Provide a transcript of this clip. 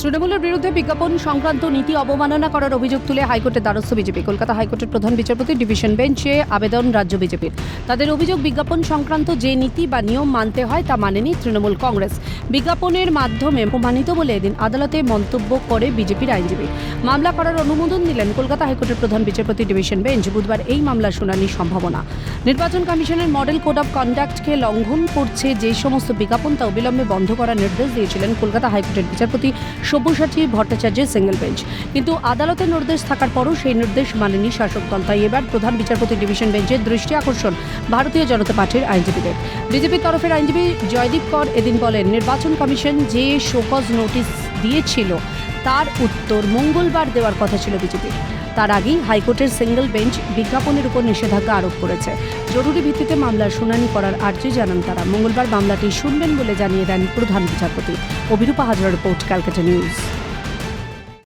তৃণমূলের বিরুদ্ধে বিজ্ঞাপন সংক্রান্ত নীতি অবমাননা করার অভিযোগ তুলে হাইকোর্টের দ্বারস্থ বিজেপি। কলকাতা হাইকোর্টের প্রধান বিচারপতি, ডিভিশন বেঞ্চে আবেদন রাজ্য বিজেপির। তাদের অভিযোগ, বিজ্ঞাপন সংক্রান্ত যে নীতি বা নিয়ম মানতে হয় তা মানেনি তৃণমূল কংগ্রেস। বিজ্ঞাপনের মাধ্যমে অপমানিত বলে এদিন আদালতে মন্তব্য করে বিজেপির আইনজীবী। মামলা করার অনুমোদন দিলেন কলকাতা হাইকোর্টের প্রধান বিচারপতি, ডিভিশন বেঞ্চ। বুধবার এই মামলার শুনানির সম্ভাবনা। নির্বাচন কমিশনের মডেল কোড অব কন্ডাক্টকে লঙ্ঘন করছে যে সমস্ত বিজ্ঞাপন তা অবিলম্বে বন্ধ করার নির্দেশ দিয়েছিলেন কলকাতা হাইকোর্টের বিচারপতি সব্যসাচী ভট্টাচার্যের সিঙ্গেল বেঞ্চ কিন্তু আদালতের নির্দেশ থাকার পরও সেই নির্দেশ মানেনি শাসক দল। তাই এবার প্রধান বিচারপতি ডিভিশন বেঞ্চের দৃষ্টি আকর্ষণ ভারতীয় জনতা পার্টির আইনজীবীদের। বিজেপির তরফের আইনজীবী জয়দীপ কর এদিন বলেন, নির্বাচন কমিশন যে শোকজ নোটিশ দিয়েছিল, তার উত্তর মঙ্গলবার দেওয়ার কথা ছিল বিজেপির। তার আগেই হাইকোর্টের সিঙ্গেল বেঞ্চ বিজ্ঞাপনের উপর নিষেধাজ্ঞা আরোপ করেছে। জরুরি ভিত্তিতে মামলার শুনানি করার আর্জি জানান তারা। মঙ্গলবার মামলাটি শুনবেন বলে জানিয়ে দেন প্রধান বিচারপতি। Abhirupa Hazra report, Calcutta news.